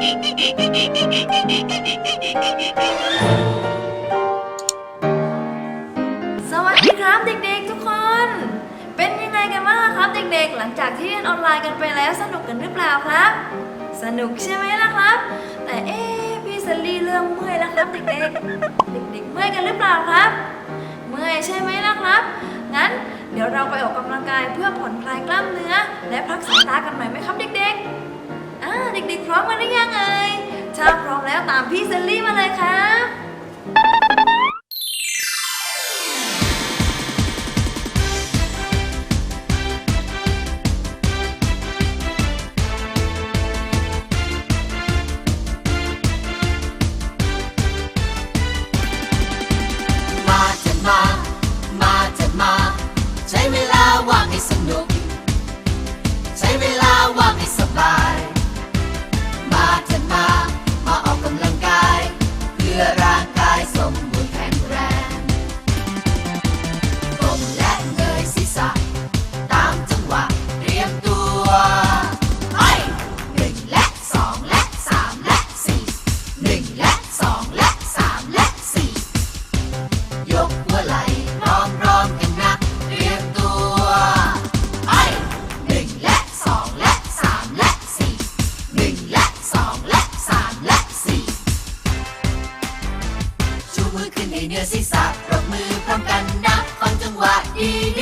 สวัสดีครับเด็กๆทุกคน เป็นยังไงกันบ้างครับเด็กๆ หลังจากที่เรียนออนไลน์กันไปแล้วสนุกกันหรือเปล่าครับ สนุกใช่ไหมล่ะครับ แต่เอ๊ะพี่สลีเริ่มเมื่อยแล้วครับเด็กๆ เด็กๆเมื่อยกันหรือเปล่าครับ เมื่อยใช่ไหมล่ะครับ งั้นเดี๋ยวเราไปออกกำลังกายเพื่อผ่อนคลายกล้ามเนื้อ และพักสายตากันหน่อยไหมครับเด็กๆ อ่าเด็กๆพร้อมกันหรือยังเอ่ยถ้าพร้อมแล้วตามพี่เซลลี่มาเลยครับ มาเถอะมา มาเถอะมา ใช้เวลาว่างให้สนุก ใช้เวลา ขึ้นให้เหนือศีรษะปรบมือพร้อมกันนะฟังจังหวะดี